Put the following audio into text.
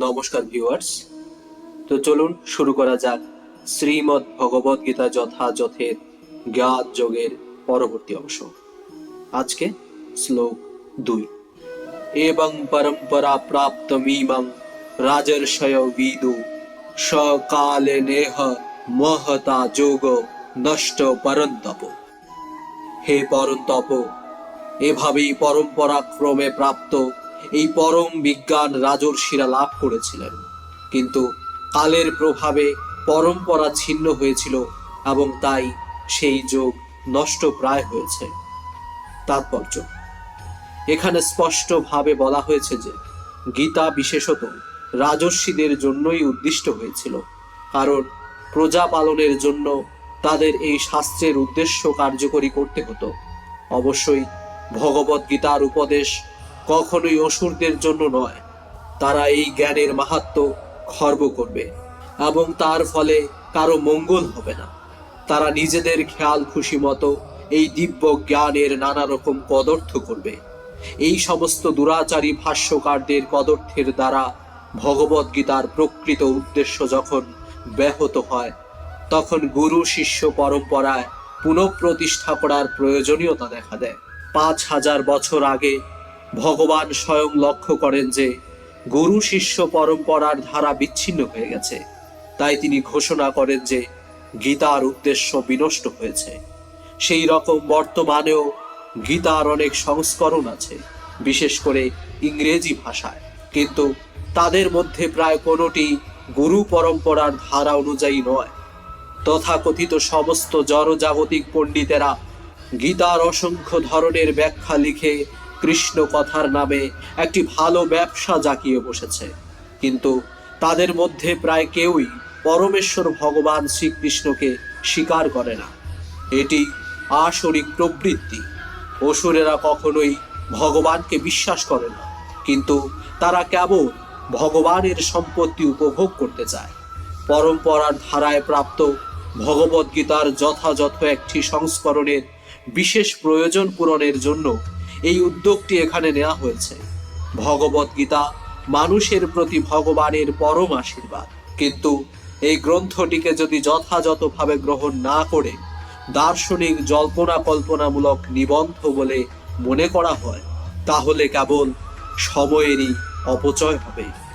নমস্কার ভিউয়ার্স তো চলুন শুরু করা যাক শ্রীমদ্ ভগবদ গীতা যথাযথের জ্ঞাত যোগের পরবর্তী অংশ। আজকে শ্লোক দুই। এবং পরম্পরা প্রাপ্ত মিমং রাজর্ষয় বিদু সকালে নেহ মহতা যোগ নষ্ট পরন্তপ। হে পরন্তপ, এভাবেই পরম্পরা ক্রমে প্রাপ্ত এই পরম বিজ্ঞান রাজর্ষিরা লাভ করেছিলেন। কিন্তু কালের প্রভাবে পরম্পরা ছিন্ন হয়েছিল এবং তাই সেই যোগ নষ্ট প্রায় হয়েছে। তাৎপর্য। এখানে স্পষ্টভাবে বলা হয়েছে যে, গীতা বিশেষত রাজস্বীদের জন্যই উদ্দিষ্ট হয়েছিল। কারণ প্রজা পালনের জন্য তাদের এই শাস্ত্রের উদ্দেশ্য কার্যকরী করতে হতো। অবশ্যই ভগবত গীতার উপদেশ কখনোই অসুরদের জন্য নয়। তারা এই জ্ঞানের মাহাত্ম খর্ব করবে এবং তার ফলে কারও মঙ্গল হবে না। তারা নিজেদের খেয়াল খুশি মতো এই দিব্য জ্ঞানের নানা রকম কদর্থ করবে। এই সমস্ত দুরাচারী ভাষ্যকারদের কদর্থের দ্বারা ভগবত গীতার প্রকৃত উদ্দেশ্য যখন ব্যাহত হয়, তখন গুরু শিষ্য পরম্পরায় পুনঃপ্রতিষ্ঠা করার প্রয়োজনীয়তা দেখা দেয়। পাঁচ হাজার বছর আগে ভগবান স্বয়ং লক্ষ্য করেন যে গুরু শিষ্য পরম্পরার ধারা বিচ্ছিন্ন হয়ে গেছে। তাই তিনি ঘোষণা করেন যে গীতার উদ্দেশ্য বিনষ্ট হয়েছে। সেই রকম বর্তমানেও গীতার অনেক সংস্করণ আছে, বিশেষ করে ইংরেজি ভাষায়। কিন্তু তাদের মধ্যে প্রায় কোনোটি গুরু পরম্পরার ধারা অনুযায়ী নয়। তথাকথিত সমস্ত জড়জাগতিক পণ্ডিতেরা গীতার অসংখ্য ধরনের ব্যাখ্যা লিখে কৃষ্ণ কথার নামে একটি ভালো ব্যবসা জাকিয়ে বসেছে। কিন্তু তাদের মধ্যে প্রায় কেউই পরমেশ্বর ভগবান শ্রীকৃষ্ণকে স্বীকার করে না। এটি আসরিক প্রবৃত্তি। অসুরেরা কখনোই ভগবানকে বিশ্বাস করে না, কিন্তু তারা কেবল ভগবানের সম্পত্তি উপভোগ করতে চায়। পরম্পরার ধারায় প্রাপ্ত ভগবদ গীতার যথাযথ একটি সংস্করণের বিশেষ প্রয়োজন পূরণের জন্য এই উদ্যোগটি এখানে নেওয়া হয়েছে। ভগবত গীতা মানুষের প্রতি ভগবানের পরম আশীর্বাদ। কিন্তু এই গ্রন্থটিকে যদি যথাযথভাবে গ্রহণ না করে দার্শনিক জল্পনা কল্পনামূলক নিবন্ধ বলে মনে করা হয়, তাহলে কেবল সময়েরই অপচয় হবে।